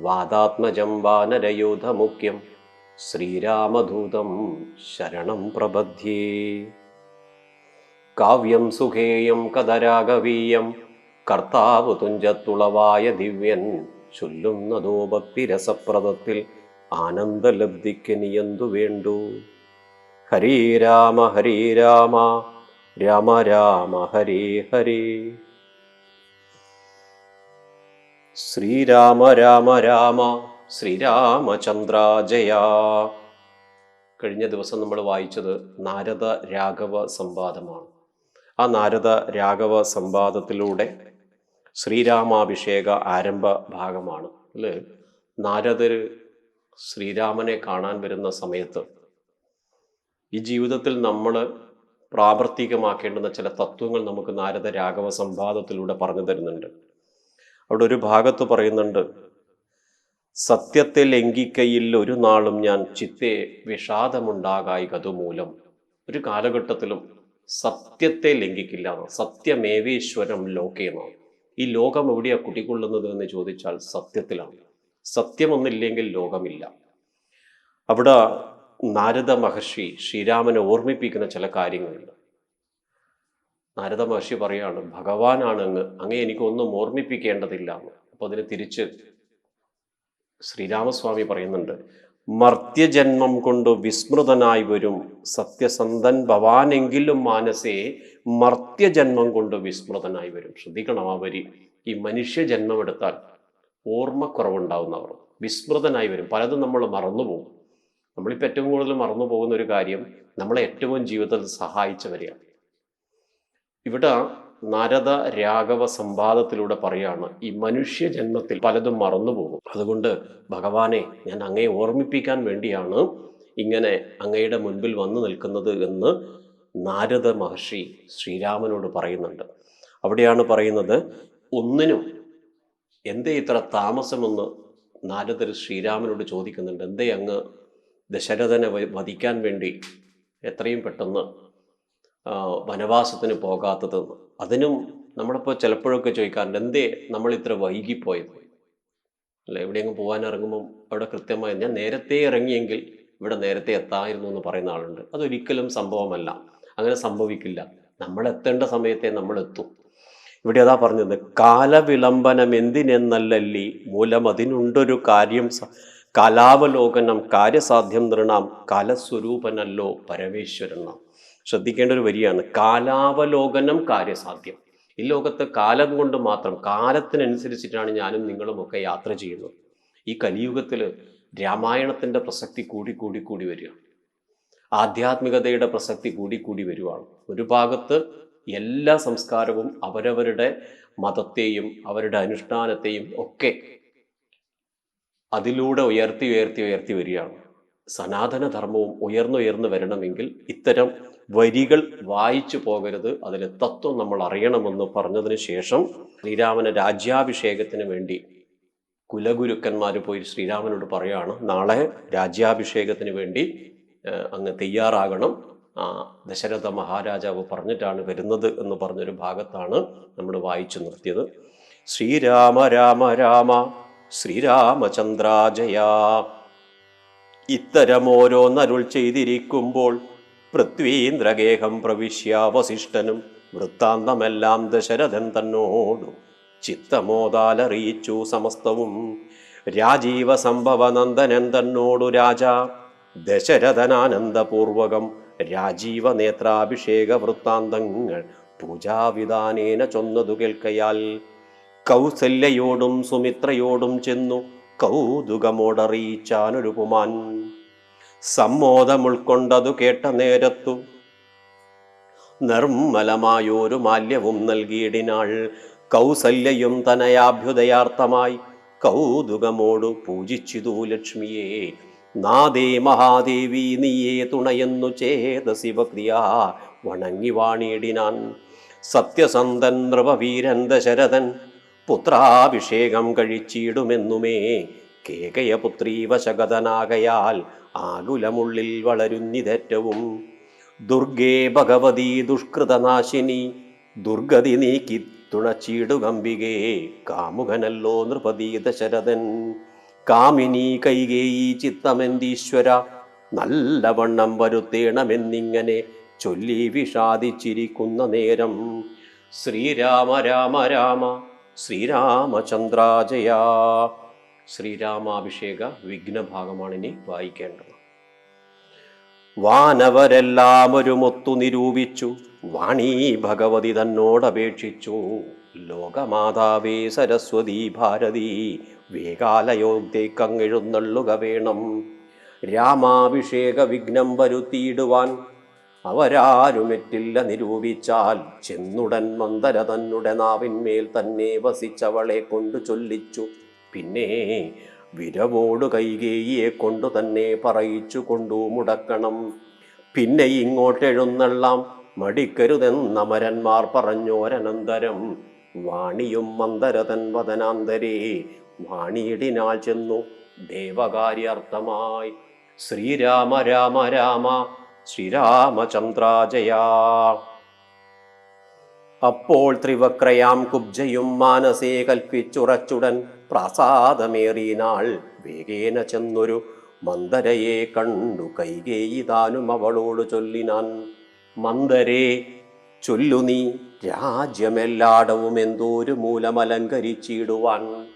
വാദാത്മജം വാനരയൂഥമുഖ്യം. ശ്രീരാമധൂതം ശരണം പ്രപദ്യേ കാവ്യം സുഖേയം കഥരാഗവീയം കർത്താവ് തുഞ്ചത്തുളവായ ദിവ്യൻ ചൊല്ലുന്നതോ ഭക്തിരസപ്രദത്തിൽ ആനന്ദലബ്ധിക്ക് നിയന്തു വേണ്ടു. ഹരേ രാമ ഹരേ രാമ. രാമ രാമ ഹരേ ഹരേ. ശ്രീരാമ രാമ രാമ ശ്രീരാമചന്ദ്ര ജയ. കഴിഞ്ഞ ദിവസം നമ്മൾ വായിച്ചത് നാരദ രാഘവ സംവാദമാണ്. ആ നാരദ രാഘവ സംവാദത്തിലൂടെ ശ്രീരാമാഭിഷേക ആരംഭ ഭാഗമാണ്. അല്ലേ? നാരദർ ശ്രീരാമനെ കാണാൻ വരുന്ന സമയത്ത് ഈ ജീവിതത്തിൽ നമ്മൾ പ്രാവർത്തികമാക്കേണ്ടുന്ന ചില തത്വങ്ങൾ നമുക്ക് നാരദ രാഘവ സംവാദത്തിലൂടെ പറഞ്ഞു തരുന്നുണ്ട്. അവിടെ ഒരു ഭാഗത്ത് പറയുന്നുണ്ട് സത്യത്തെ ലംഘിക്കയിൽ ഒരു നാളും ഞാൻ ചിത്തെ വിഷാദമുണ്ടാകായികതു മൂലം ഒരു കാലഘട്ടത്തിലും സത്യത്തെ ലംഘിക്കില്ല. സത്യമേവേശ്വരം ലോകേന്നാണ് ഈ ലോകം എവിടെയാണ് കുടികൊള്ളുന്നത് എന്ന് ചോദിച്ചാൽ സത്യത്തിലാണ്. സത്യമൊന്നില്ലെങ്കിൽ ലോകമില്ല. അവിടെ നാരദ മഹർഷി ശ്രീരാമനെ ഓർമ്മിപ്പിക്കുന്ന ചില കാര്യങ്ങളുണ്ട്. നാരദ മഹർഷി പറയാണ് ഭഗവാനാണ് അങ്ങ് അങ്ങേ എനിക്കൊന്നും ഓർമ്മിപ്പിക്കേണ്ടതില്ല. അപ്പോൾ അപ്പൊ അതിന് തിരിച്ച് ശ്രീരാമസ്വാമി പറയുന്നുണ്ട് മർത്യജന്മം കൊണ്ട് വിസ്മൃതനായി വരും സത്യസന്ധൻ ഭവാനെങ്കിലും മാനസേ മർത്യജന്മം കൊണ്ട് വിസ്മൃതനായി വരും. ശ്രദ്ധിക്കണം ആ വരി. ഈ മനുഷ്യജന്മം എടുത്താൽ ഓർമ്മക്കുറവുണ്ടാവുന്നവർ വിസ്മൃതനായി വരും. പലതും നമ്മൾ മറന്നുപോകും നമ്മളിപ്പോൾ ഏറ്റവും കൂടുതൽ മറന്നു പോകുന്ന ഒരു കാര്യം നമ്മളെ ഏറ്റവും ജീവിതത്തിൽ സഹായിച്ചവരെയാണ്. ഇവിടെ നരദ രാഘവ സംവാദത്തിലൂടെ പറയാണ് ഈ മനുഷ്യ ജന്മത്തിൽ പലതും മറന്നുപോകും അതുകൊണ്ട് ഭഗവാനെ ഞാൻ അങ്ങയെ ഓർമ്മിപ്പിക്കാൻ വേണ്ടിയാണ് ഇങ്ങനെ അങ്ങയുടെ മുൻപിൽ വന്നു നിൽക്കുന്നത് എന്ന് നാരദ മഹർഷി ശ്രീരാമനോട് പറയുന്നുണ്ട്. അവിടെയാണ് പറയുന്നത് ഒന്നിനും എന്തേ ഇത്ര താമസമെന്ന് നാരദർ ശ്രീരാമനോട് ചോദിക്കുന്നുണ്ട്. എന്തേ അങ്ങ് ദശരഥനെ വധിക്കാൻ വേണ്ടി എത്രയും പെട്ടെന്ന് വനവാസത്തിന് പോകാത്തതെന്ന് അതിനും നമ്മളിപ്പോൾ ചിലപ്പോഴൊക്കെ ചോദിക്കാറുണ്ട് എന്തേ നമ്മൾ ഇത്ര വൈകിപ്പോയത്? അല്ല എവിടെയെങ്കിലും പോകാൻ ഇറങ്ങുമ്പോൾ അവിടെ കൃത്യമായി ഞാൻ നേരത്തെ ഇറങ്ങിയെങ്കിൽ ഇവിടെ നേരത്തെ എത്തായിരുന്നു എന്ന് പറയുന്ന ആളുണ്ട്. അതൊരിക്കലും സംഭവമല്ല. അങ്ങനെ സംഭവിക്കില്ല. നമ്മൾ എത്തേണ്ട സമയത്തെ നമ്മൾ എത്തും. ഇവിടെ അതാ പറഞ്ഞത് കാലവിളംബനം എന്തിനെന്നല്ലല്ലി മൂലം അതിനുണ്ടൊരു കാര്യം കലാവലോകനം കാര്യസാധ്യം നൃണാം കാലസ്വരൂപനല്ലോ പരമേശ്വരനാം ശ്രദ്ധിക്കേണ്ട ഒരു വരിയാണ് കാലാവലോകനം കാര്യസാധ്യം. ഈ ലോകത്ത് കാലം കൊണ്ട് മാത്രം കാലത്തിനനുസരിച്ചിട്ടാണ് ഞാനും നിങ്ങളും ഒക്കെ യാത്ര ചെയ്യുന്നത്. ഈ കലിയുഗത്തിൽ രാമായണത്തിന്റെ പ്രസക്തി കൂടി കൂടി കൂടി വരിക. ആധ്യാത്മികതയുടെ പ്രസക്തി കൂടി കൂടി വരുവാണ്. ഒരു ഭാഗത്ത് എല്ലാ സംസ്കാരവും അവരവരുടെ മതത്തെയും അവരുടെ അനുഷ്ഠാനത്തെയും ഒക്കെ അതിലൂടെ ഉയർത്തി ഉയർത്തി ഉയർത്തി വരികയാണ്. സനാതനധർമ്മവും ഉയർന്നുയർന്നു വരണമെങ്കിൽ ഇത്തരം വരികൾ വായിച്ചു പോകരുത്. അതിലെ തത്വം നമ്മൾ അറിയണമെന്ന് പറഞ്ഞതിന് ശേഷം ശ്രീരാമന് രാജ്യാഭിഷേകത്തിന് വേണ്ടി കുലഗുരുക്കന്മാർ പോയി ശ്രീരാമനോട് പറയുകയാണ് നാളെ രാജ്യാഭിഷേകത്തിന് വേണ്ടി അങ്ങ് തയ്യാറാകണം. ദശരഥ മഹാരാജാവ് പറഞ്ഞിട്ടാണ് വരുന്നത് എന്ന് പറഞ്ഞൊരു ഭാഗത്താണ് നമ്മൾ വായിച്ചു നിർത്തിയത്. ശ്രീരാമ രാമ രാമ ശ്രീരാമചന്ദ്രാജയ ഇത്തരമോരോന്നരുൾ ചെയ്തിരിക്കുമ്പോൾ പൃഥ്വീന്ദ്രഗേഹം പ്രവിശ്യ വസിഷ്ഠനും വൃത്താന്തമെല്ലാം ദശരഥൻ തന്നോടു ചിത്തമോദാലറിയിച്ചു സമസ്തവും. രാജീവ സംഭവനന്ദനൻ തന്നോടു രാജ ദശരഥനാനന്ദപൂർവകം രാജീവ നേത്രാഭിഷേക വൃത്താന്തങ്ങൾ പൂജാവിധാനേന ചൊന്നതു കേൾക്കയാൽ. കൗസല്യയോടും സുമിത്രയോടും ചെന്നു കൗതുകമോടറിയിച്ചാനൊരു പുമാൻ സമ്മോദം ഉൾക്കൊണ്ടതു കേട്ട നേരത്തു നിർമ്മലമായൊരു മാല്യവും നൽകിയിടിനാൾ. കൗസല്യയും തനയാഭ്യുദയാർത്ഥമായി കൗതുകമോടു പൂജിച്ചിതു ലക്ഷ്മിയെ. നാദേ മഹാദേവി നീയേ തുണയെന്നു ചേത ശിവക്രിയ വണങ്ങി വാണിയിടിനാൻ സത്യസന്ധൻ നൃപവീരൻ ദശരഥൻ പുത്രാഭിഷേകം കഴിച്ചിടുമെന്നുമേ. കേകയപുത്രീ വശഗതനാകയാൽ ആകുലമുള്ളിൽ വളരുന്നിതേറ്റവും. ദുർഗേ ഭഗവതി ദുഷ്കൃതനാശിനി ദുർഗതി നീക്കി തുണച്ചിടുകമ്പികേ കാമുകനല്ലോ നൃപതി ദശരഥൻ കാമിനി കൈകേയി ചിത്തമെന്തീശ്വര നല്ലവണ്ണം വരുത്തേണമെന്നിങ്ങനെ ചൊല്ലി വിഷാദിച്ചിരിക്കുന്ന നേരം. ശ്രീരാമ രാമ രാമ ശ്രീരാമചന്ദ്രാജയ. ശ്രീരാമാഭിഷേക വിഘ്നഭാഗമാണ് ഇനി വായിക്കേണ്ടത്. വാനവരെല്ലാം ഒരു മൊത്തു നിരൂപിച്ചു വാണി ഭഗവതി തന്നോടപേക്ഷിച്ചു. ലോകമാതാവേ സരസ്വതി ഭാരതി വേകാലയോഗ്യക്കങ്ങെഴുന്നള്ളുക വേണം. രാമാഭിഷേക വിഘ്നം വരുത്തിയിടുവാൻ അവരാരുമെറ്റില്ല നിരൂപിച്ചാൽ ചെന്നുടൻ മന്ദര തന്നുടെ നാവിന്മേൽ തന്നെ വസിച്ചവളെ കൊണ്ടു ചൊല്ലിച്ചു. പിന്നെ വിരവോട് കൈകേയിയെ കൊണ്ടു തന്നെ പറയിച്ചു കൊണ്ടു മുടക്കണം. പിന്നെ ഇങ്ങോട്ടെഴുന്നള്ളാം. മടിക്കരുതെന്നമരന്മാർ പറഞ്ഞോരനന്തരം വാണിയും മന്ദരതൻ വദനാന്തരേ വാണിയിടിനാൾ ചെന്നു. ദേവകാര്യർത്ഥമായി. ശ്രീരാമ രാമ രാമ ശ്രീരാമചന്ദ്രാജയാ. അപ്പോൾ ത്രിവക്രയാം കുബ്ജയും മാനസേ കൽപ്പിച്ചുറച്ചുടൻ പ്രാസാദമേറിനാൾ വേഗേന ചെന്നൊരു മന്ദരയെ കണ്ടു കൈകേയി താനും അവളോട് ചൊല്ലിനാൻ മന്ദരേ ചൊല്ലു നീ രാജ്യമെല്ലാടവും എന്തോരു മൂലമലങ്കരിച്ചിടുവാൻ.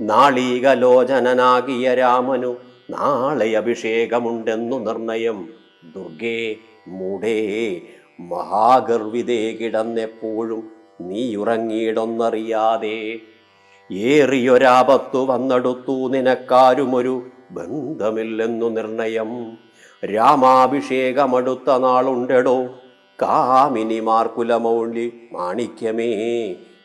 നാളീകലോചനനാകിയ രാമനു നാളെ അഭിഷേകമുണ്ടെന്നു നിർണയം ദുർഗേ മൂടേ മഹാഗർവിതേ കിടന്നെപ്പോഴും നീ ഉറങ്ങിയിടൊന്നറിയാതെ ഏറിയൊരാപത്തു വന്നെടുത്തു നിനക്കാരുമൊരു ബന്ധമില്ലെന്നു നിർണയം. രാമാഭിഷേകമടുത്ത നാളുണ്ടെടോ കാമിനിമാർ കുലമൗളി മാണിക്യമേ.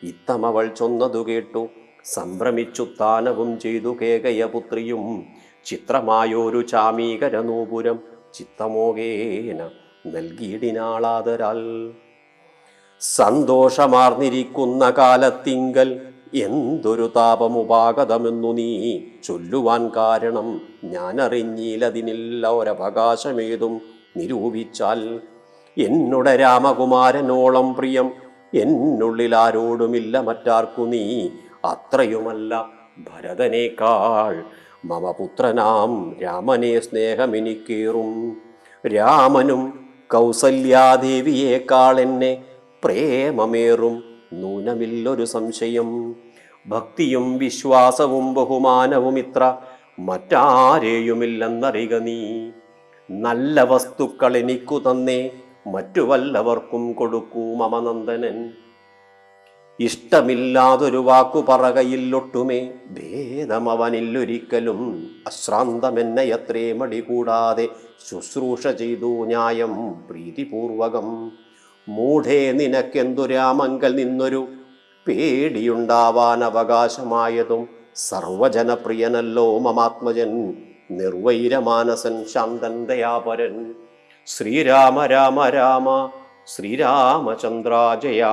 ഇത്തമവൾ ചൊന്നതു കേട്ടു സംഭ്രമിച്ചു താനവും ചെയ്തു കേകയപുത്രിയും. ചിത്രമായൊരു ചാമീകരനൂപുരം ചിത്തമോകേന നൽകിയിടിനാളാതരാൽ സന്തോഷമാർന്നിരിക്കുന്ന കാലത്തിങ്കൽ എന്തൊരു താപമുപാഗതമെന്നു നീ ചൊല്ലുവാൻ കാരണം ഞാൻ അറിഞ്ഞില്ലതിനില്ല ഒരവകാശമേതും നിരൂപിച്ചാൽ. എന്നുടെ രാമകുമാരനോളം പ്രിയം എന്നുള്ളിൽ ആരോടുമില്ല മറ്റാർക്കു നീ അത്രയുമല്ല ഭരതനേക്കാൾ മമ പുത്രനാം രാമനെ സ്നേഹമെനിക്കേറും രാമനും കൗസല്യാദേവിയേക്കാൾ എന്നെ പ്രേമമേറും. നൂനമില്ലൊരു സംശയം. ഭക്തിയും വിശ്വാസവും ബഹുമാനവും ഇത്ര മറ്റാരെയുമില്ലെന്നറിക നീ. നല്ല വസ്തുക്കൾ എനിക്കു തന്നേ മറ്റു വല്ലവർക്കും കൊടുക്കൂ മമനന്ദനൻ. ഇഷ്ടമില്ലാതൊരു വാക്കു പറകയില്ലൊട്ടുമേ ഭേദമവനില്ലൊരിക്കലും അശ്രാന്തമെന്നയത്രേ മടി കൂടാതെ ശുശ്രൂഷ ചെയ്തു ന്യായം പ്രീതിപൂർവകം. മൂഢേ നിനക്കെന്തു രാമങ്കൽ നിന്നൊരു പേടിയുണ്ടാവാൻ അവകാശമായതും സർവജനപ്രിയനല്ലോ മമാത്മജൻ നിർവൈരമാനസൻ ശാന്തൻ ദയാപരൻ. ശ്രീരാമ രാമ രാമ ശ്രീരാമചന്ദ്രാജയാ.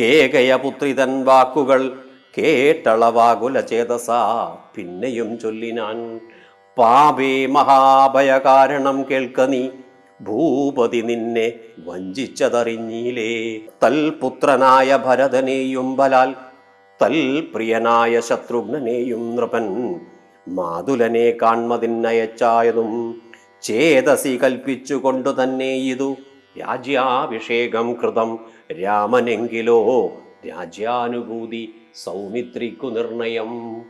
കേകയപുത്രിതൻ വാക്കുകൾ കേട്ടളവാകുല ചേതസ. പിന്നെയും ചൊല്ലിനാൻ പാപേ മഹാഭയകാരണം കേൾക്ക നീ ഭൂപതി നിന്നെ വഞ്ചിച്ചതറിഞ്ഞീലേ. തൽപുത്രനായ ഭരതനെയും ബലാൽ തൽപ്രിയനായ ശത്രുഘ്നനെയും നൃപൻ മാതുലനെ കാൺമതിന്നയച്ചായതും ചേതസി കൽപ്പിച്ചുകൊണ്ടു തന്നെ ഇതു. രാജ്യാഭിഷേകം കൃതം രാമനെങ്കിലോ രാജ്യാനുഭൂതി സൗമിത്രിക്കു നിർണയം.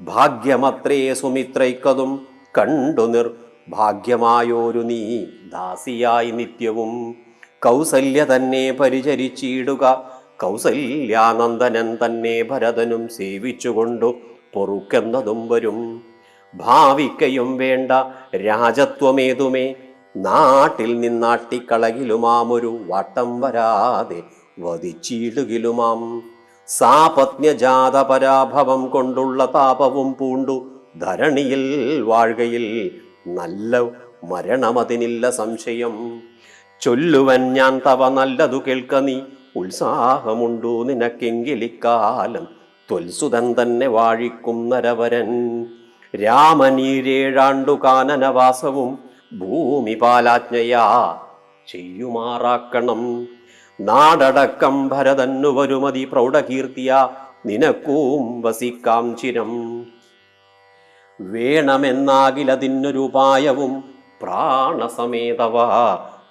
ഭാഗ്യമത്രേ സുമിത്രയ്ക്കതും കണ്ടു നിർ. ഭാഗ്യമായോരു നീ ദാസിയായി നിത്യവും. കൗസല്യ തന്നെ പരിചരിച്ചിടുക. കൗസല്യാനന്ദനൻ തന്നെ ഭരതനും സേവിച്ചുകൊണ്ടു പൊറുക്കെന്നതും വരും. ഭാവിക്കയും വേണ്ട രാജത്വമേതുമേ നാട്ടിൽ നിന്നാട്ടിക്കളകിലുമാമൊരു വട്ടം വരാതെ വധിച്ചിടുകിലുമാം. സാപത്ന്യജാത പരാഭവം കൊണ്ടുള്ള താപവും പൂണ്ടു ധരണിയിൽ വാഴുകയിൽ നല്ല മരണമതിനില്ല സംശയം. ചൊല്ലുവൻ ഞാൻ തവ നല്ലതു കേൾക്ക നീ ഉത്സാഹമുണ്ടു നിനക്കെങ്കിലിക്കാലം ത്വൽസുതൻ തന്നെ വാഴിക്കും നരവരൻ. രാമനീരേഴാണ്ടു കാനനവാസവും ഭൂമി പാലാജ്ഞയാ ചെയ്യുമാറാക്കണം. നാടടക്കം ഭരതന്നു വരുമതി പ്രൗഢകീർത്തിയ നിനക്കൂം വസിക്കാം ചിരം. വേണമെന്നാകിലതിന്നൊരുപായവും പ്രാണസമേതവ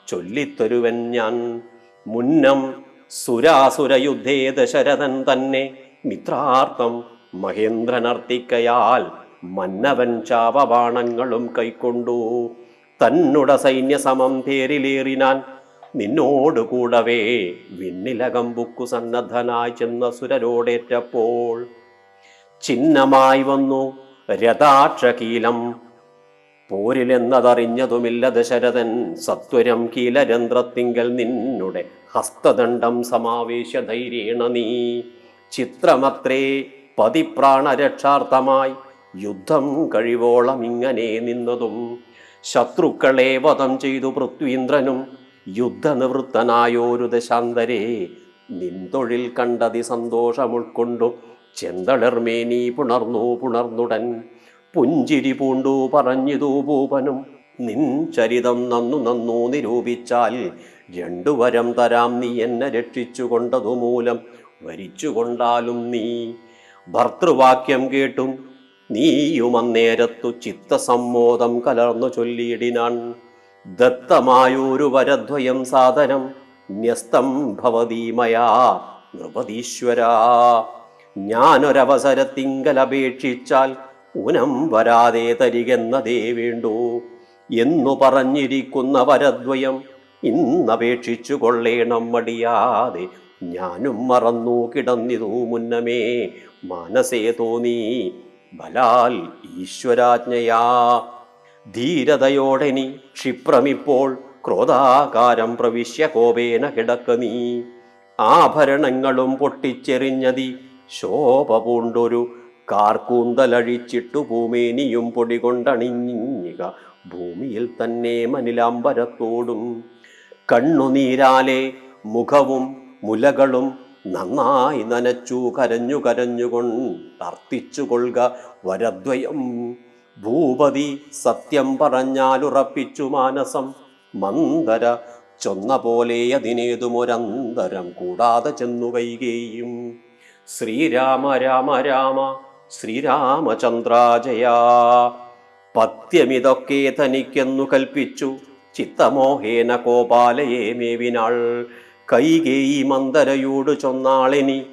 ചൊല്ലിത്തരുവൻ ഞാൻ. മുന്നം സുരാസുരയുദ്ധേ ദശരഥൻ തന്നെ മിത്രാർത്ഥം മഹേന്ദ്രനർത്തിക്കയാൽ മന്നവൻ ചാപബാണങ്ങളും കൈക്കൊണ്ടു. തന്നുട സൈന്യസമം തേരിലേറിനാൻ നിന്നോട് കൂടവേ വിണ്ണിലകമ്പുക്കു സന്നദ്ധനായി ചെന്ന സുരരോടേറ്റപ്പോൾ ചിഹ്നമായി വന്നു രഥാക്ഷകീലം. പോരിലെന്നതറിഞ്ഞതുമില്ല ദശരഥൻ. സത്വരം കീലരന്ധ്രത്തിങ്കൽ നിന്നുടെ ഹസ്തദണ്ഡം സമാവേശ ധൈര്യേണ നീ. ചിത്രമത്രേ പതിപ്രാണരക്ഷാർത്ഥമായി യുദ്ധം കഴിവോളം ഇങ്ങനെ നിന്നതും ശത്രുക്കളെ വധം ചെയ്തു പൃഥ്വീന്ദ്രനും യുദ്ധനിവൃത്തനായോരു ദശാന്തരേ. നിന്തൊഴിൽ കണ്ടതി സന്തോഷം ഉൾക്കൊണ്ടു ചെന്തളർമേനി പുണർന്നു പുണർന്നുടൻ. പുഞ്ചിരി പൂണ്ടു പറഞ്ഞിതു ഭൂപനും നിൻ ചരിതം നന്നു നന്നു നിരൂപിച്ചാൽ രണ്ടു വരം തരാം നീ എന്നെ രക്ഷിച്ചു കൊണ്ടതു വരിച്ചു കൊണ്ടാലും നീ. ഭർത്തൃവാക്യം കേട്ടും നീയും അന്നേരത്തു ചിത്തസമ്മോദം കലർന്നു ചൊല്ലിയിടിനാൻ. ദത്തമായൊരു വരദ്വയം സാധനം ന്യസ്തം ഭവതീമയാ നൃപതീശ്വരാ ഞാനൊരവസരത്തിങ്കലപേക്ഷിച്ചാൽ ഉനം വരാതെ തരികെന്നതേ വേണ്ടു. എന്നു പറഞ്ഞിരിക്കുന്ന വരദ്വയം ഇന്നപേക്ഷിച്ചു കൊള്ളേണം മടിയാതെ. ഞാനും മറന്നു കിടന്നിതു മുന്നമേ. മനസ്സേ തോന്നി ബലാൽ ഈശ്വരാജ്ഞയാ. ധീരതയോടെ നീ ക്ഷിപ്രമിപ്പോൾ ക്രോധാകാരം പ്രവിശ്യ കോപേന കിടക്ക നീ. ആഭരണങ്ങളും പൊട്ടിച്ചെറിഞ്ഞതി ശോഭ പൂണ്ടൊരു കാർക്കൂന്തലഴിച്ചിട്ടു ഭൂമേനിയും പൊടി കൊണ്ടണിഞ്ഞിക ഭൂമിയിൽ തന്നെ മനിലാംബരത്തോടും. കണ്ണുനീരാലെ മുഖവും മുലകളും നന്നായി നനച്ചു കരഞ്ഞു കരഞ്ഞുകൊണ്ടർത്തിച്ചു കൊള്ളുക വരദ്വയം. ഭൂപതി സത്യം പറഞ്ഞാലുറപ്പിച്ചു മാനസം. മന്ദര ചൊന്ന പോലെ അതിനേതുമൊരന്തരം കൂടാതെ ചെന്നു കൈകേയും ശ്രീരാമ രാമ രാമ ശ്രീരാമചന്ദ്രാജയാ. പത്യമിതൊക്കെ തനിക്കെന്നു കൽപ്പിച്ചു ചിത്തമോഹേന കോപാലയെ മേവിനാൾ കൈകേയി മന്ദരയോട് ചൊന്നാളിനി.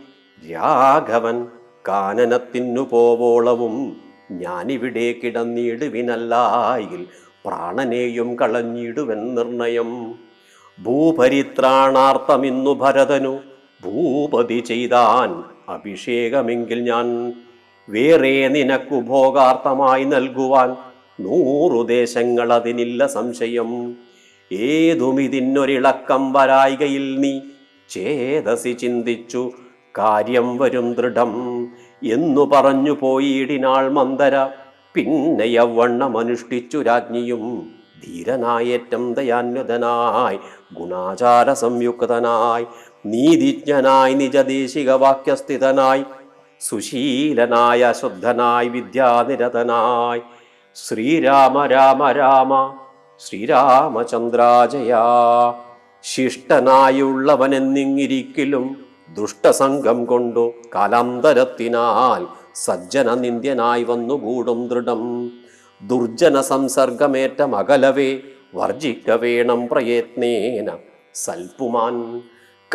രാഘവൻ കാനനത്തിനു പോവോളവും ഞാനിവിടെ കിടന്നിടുവിനല്ലായിൽ പ്രാണനെയും കളഞ്ഞിടുവൻ നിർണയം. ഭൂപരിത്രാണാർത്ഥമിന്നു ഭരതനു ഭൂപതി ചെയ്താൻ അഭിഷേകമെങ്കിൽ ഞാൻ വേറെ നിനക്കു ഭോഗാർത്ഥമായി നൽകുവാൻ നൂറു ദേശങ്ങൾ അതിനില്ല സംശയം. ഏതുമിതിനൊരിളക്കം വരായികയിൽ നീ? ചേതസി ചിന്തിച്ചു കാര്യം വരും ദൃഢം എന്നു പറഞ്ഞു പോയിടിനാൾ മന്ദര. പിന്നെ യവണ്ണമനുഷ്ഠിച്ചു രാജ്ഞിയും ധീരനായേറ്റം ദയാന്വതനായി ഗുണാചാര സംയുക്തനായി നീതിജ്ഞനായി നിജദേശിക വാക്യസ്ഥിതനായി സുശീലനായ ശുദ്ധനായി വിദ്യാനിരതനായി. ശ്രീരാമ രാമ രാമ ശ്രീരാമചന്ദ്രാജയാ. ശിഷ്ടനായുള്ളവനെന്നിങ്ങിരിക്കലും ദുഷ്ടസംഘം കൊണ്ടു കാലാന്തരത്തിനാൽ സജ്ജന നിന്ദ്യനായി വന്നുകൂടും ദൃഢം. ദുർജന സംസർഗമേറ്റ മകലവേ വർജിക്ക വേണം പ്രയത്നേന. സൽപുമാൻ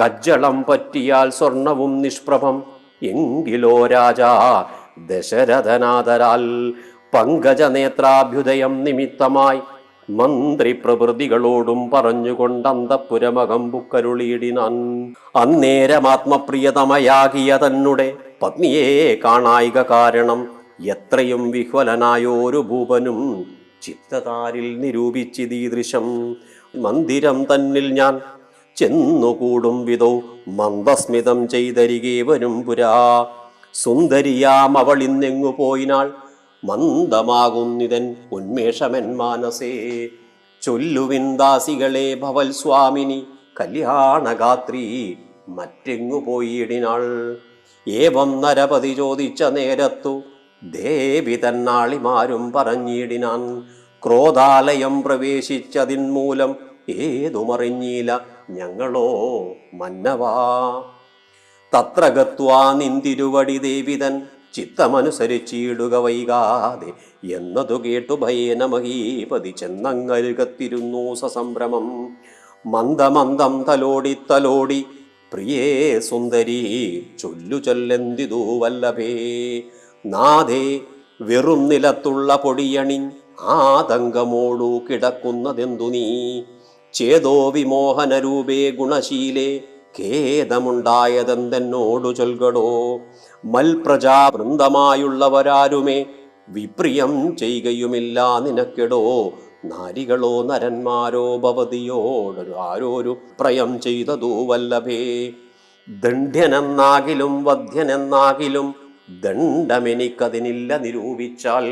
കജ്ജളം പറ്റിയാൽ സ്വർണവും നിഷ്പ്രഭം. എങ്കിലോ രാജാ ദശരഥനാദരാൽ പങ്കജനേത്രാഭ്യുദയം നിമിത്തമായി മന്ത്രി പ്രഭൃതികളോടും പറഞ്ഞുകൊണ്ട് അന്തപ്പുരമകം ബുക്കരുളിയിടിനാൻ. അന്നേരമാത്മപ്രിയതമയാകിയ തന്നെ പത്നിയെ കാണായിക കാരണം എത്രയും വിഹ്വലനായോരു ഭൂപനും ചിത്തതാരിൽ നിരൂപിച്ചിതീദൃശം. മന്ദിരം തന്നിൽ ഞാൻ ചെന്നുകൂടും വിധോ മന്ദസ്മിതം ചെയ്തരികെ വരും പുരാ. സുന്ദരിയാം അവൾ ഇന്നെങ്ങു പോയിനാൾ മന്ദമാകുന്നിതൻ ഉന്മേഷമൻ മാനസേ. ചൊല്ലുവിൻ ദാസികളെ ഭവൽ സ്വാമിനി കല്യാണഗാത്രി മറ്റെങ്ങു പോയിടിനാൾ. ഏവം നരപതി ചോദിച്ച നേരത്തു ദേവി തന്നാളിമാരും പറഞ്ഞിടിനാൻ. ക്രോധാലയം പ്രവേശിച്ചതിൻ മൂലം ഏതുമറിഞ്ഞീല ഞങ്ങളോ മന്നവാ. തത്ര ഗത്വാ നിന്തിരുവടി ദേവിതൻ ചിത്തമനുസരിച്ചിടുക വൈകാതെ എന്നതു കേട്ടു ഭയേന മഹീപതി ചെന്നങ്ങരുകത്തിരുന്നു സസംഭ്രമം. മന്ദമന്ദം തലോടി തലോടി പ്രിയേ സുന്ദരി ചൊല്ലു ചൊല്ലെന്തിതു വല്ലഭേ? നാഥേ വെറും നിലത്തുള്ള പൊടിയണി ആതങ്കമോടു കിടക്കുന്നതെന്തു നീ? ചേതോ വിമോഹനരൂപേ ഗുണശീലേ ഖേദമുണ്ടായതെന്തെന്നോടു ചൊൽകടോ? മൽപ്രജാ വൃന്ദമായുള്ളവരാരുമേ വിപ്രിയം ചെയ്യുകയുമില്ല നിനക്കെടോ? നാരികളോ നരന്മാരോ ഭവതിയോടൊരു ആരോരു പ്രയം ചെയ്തതോ വല്ലഭേ? ദണ്ഡ്യനെന്നാകിലും വധ്യനെന്നാകിലും ദണ്ഡമെനിക്കതിനില്ല നിരൂപിച്ചാൽ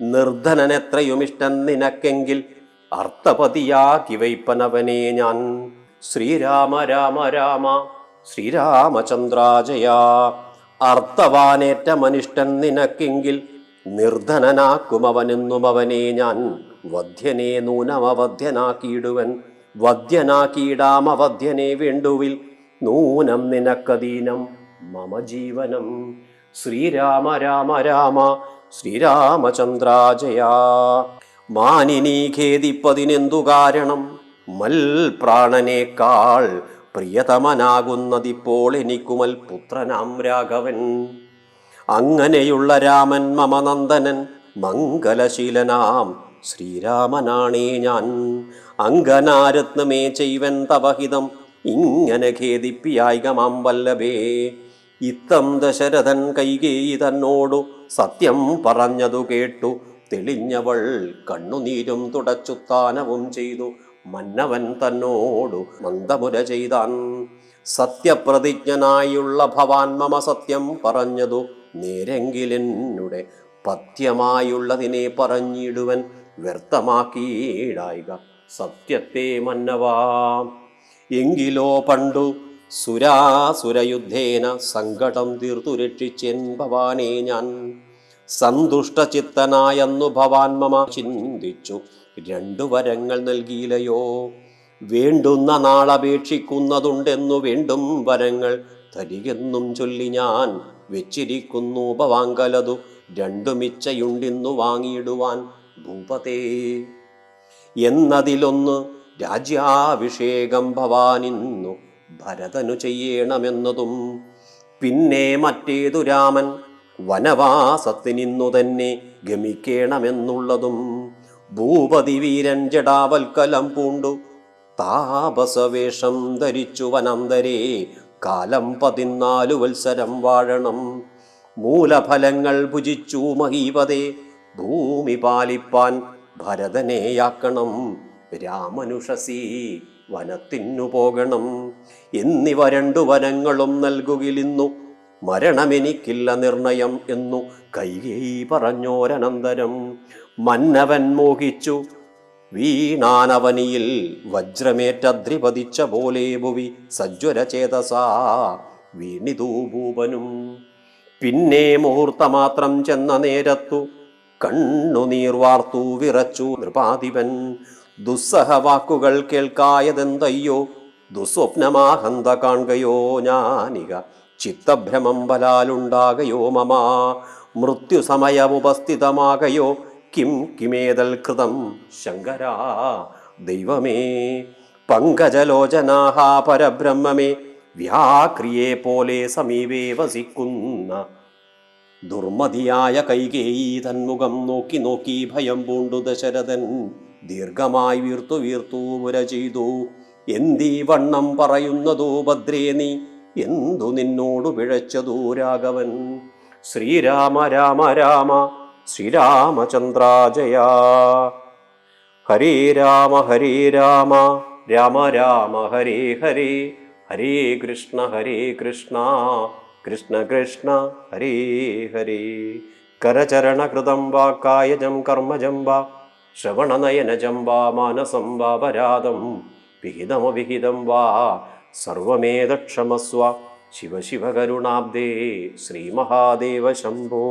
നിർധനനെത്രയുമിഷ്ടം നിനക്കെങ്കിൽ അർത്ഥപതിയാക്കി വയ്പ്പനവനെ ഞാൻ. ശ്രീരാമ രാമ രാമ ശ്രീരാമചന്ദ്രാജയ. അർത്ഥവാനേറ്റ മനുഷ്ടൻ നിനക്കെങ്കിൽ നിർധനനാക്കുമവനെന്നും അവനെ ഞാൻ. വധ്യനെ നൂനമവധ്യനാക്കിയിടുവൻ. വധ്യനാക്കിയിടാമവധ്യനെ വേണ്ടുവിൽ നൂനം നിനക്കധീനം മമ ജീവനം. ശ്രീരാമ രാമ രാമ ശ്രീരാമചന്ദ്രാജയാ. മാനിനീ ഖേദിപ്പതിനെന്തു കാരണം? മൽ പ്രാണനേക്കാൾ പ്രിയതമനാകുന്നതിപ്പോൾ എനിക്കുമൽ പുത്രനാം രാഘവൻ. അങ്ങനെയുള്ള രാമൻ മമനന്ദനൻ മംഗലശീലനാം. ശ്രീരാമനാണേ ഞാൻ. അങ്കനാരത്നമേ ചെയ്വൻ തവഹിതം ഇങ്ങനെ ഖേദിപ്പിയായികമാം വല്ലഭേ. ഇത്തം ദശരഥൻ കൈകേയി തന്നോടു സത്യം പറഞ്ഞതു കേട്ടു. തെളിഞ്ഞവൾ കണ്ണുനീരും തുടച്ചുത്താനവും ചെയ്തു. മന്നവൻ തന്നോടു മന്ദമുര ചെയ്താൻ സത്യപ്രതിജ്ഞനായുള്ള ഭവാൻ മമ സത്യം പറഞ്ഞതു. നേരെങ്കിലെന്നുടെ പഥ്യമായുള്ളതിനെ പറഞ്ഞിടുവൻ വ്യർത്ഥമാക്കിയിടായിക സത്യത്തെ മന്നവാ. എങ്കിലോ പണ്ടു സുരാസുരയുദ്ധേന സങ്കടം തീർത്തു രക്ഷിച്ചെൻ ഭവാനെ ഞാൻ. സന്തുഷ്ടചിത്തനായെന്നു ഭവാൻ മമ ചിന്തിച്ചു. രണ്ടു വരങ്ങൾ നൽകിയില്ലയോ? വേണ്ടുന്ന നാളപേക്ഷിക്കുന്നതുണ്ടെന്നു വേണ്ടും വരങ്ങൾ തരികെന്നും ചൊല്ലി ഞാൻ വെച്ചിരിക്കുന്നു ഉപവാങ്കലതു രണ്ടു രണ്ടുമിച്ചയുണ്ടിന്നു വാങ്ങിയിടുവാൻ ഭൂപതേ. എന്നതിലൊന്ന് രാജ്യാഭിഷേകം ഭവാനിന്നു ഭരതനു ചെയ്യണമെന്നതും പിന്നെ മറ്റേതു രാമൻ വനവാസത്തിനിന്നു തന്നെ ഗമിക്കേണമെന്നുള്ളതും ഭൂപതി വീരൻ ജടാവൽക്കലം പൂണ്ടു. താപസവേഷം ധരിച്ചു വനന്തരേ കാലം പതിനാലു വത്സരം വാഴണം. മൂലഫലങ്ങൾ ഭുജിച്ചു മഹീപതേ ഭൂമി പാലിപ്പാൻ ഭരതനെയാക്കണം. രാമനുഷസി വനത്തിനു പോകണം. എന്നിവ രണ്ടു വനങ്ങളും നൽകുകിലിന്നു. മരണമെനിക്കില്ല നിർണയം എന്നു കൈകേയി പറഞ്ഞോരനന്തരം. മന്നവൻ മോഹിച്ചു. വീണാനവനിയിൽ വജ്രമേറ്റദ്രിപതിച്ച പോലെ ഭുവി സജ്വരചേതസാ. വീണിതൂ ഭൂപനും. പിന്നെ മുഹൂർത്തമാത്രം ചെന്ന നേരത്തു കണ്ണുനീർ വാർത്തു വിറച്ചു നൃപാധിപൻ. ദുസ്സഹ വാക്കുകൾ കേൾക്കായതെന്തയ്യോ? ദുസ്വപ്നമാഹന്ത കാണുകയോ ഞാനിക? ചിത്തഭ്രമം ബലാലുണ്ടാകയോ മമ? മൃത്യുസമയമുപസ്ഥിതമാകയോ? കിം കിമേതൽ കൃതം? ശങ്കരാ ദൈവമേ പങ്കജലോചനാഹ പരബ്രഹ്മമേ വ്യാക്രിയെ പോലെ സമീപേ വസിക്കുന്ന ദുർമതിയായ കൈകേയി തന്മുഖം നോക്കി നോക്കി ഭയം പൂണ്ടു ദശരഥൻ. ദീർഘമായി വീർത്തു വീർത്തു പുര ചെയ്തു. എന്തീ വണ്ണം പറയുന്നതോ ഭദ്രേ നീ? എന്തു നിന്നോടു പിഴച്ചതോ രാഘവൻ? ശ്രീരാമ രാമ രാമ ശ്രീരാമചന്ദ്രാജയ. ഹരേ രാമ ഹരേ രാമ രാമ രാമ ഹരേ ഹരേ ഹരേ കൃഷ്ണ ഹരേ കൃഷ്ണ കൃഷ്ണ കൃഷ്ണ ഹരേ ഹരേ. കരചരണകൃതം വാ കായജം കർമ്മജം വാ ശ്രവണനയനജം വാ മാനസം വാ പരാതം വിഹിതമവിഹിതം വാ സർവമേതക്ഷമസ്വ. ശിവ ശിവ കരുണാബ്ദേ ശ്രീമഹാദേവ ശംഭോ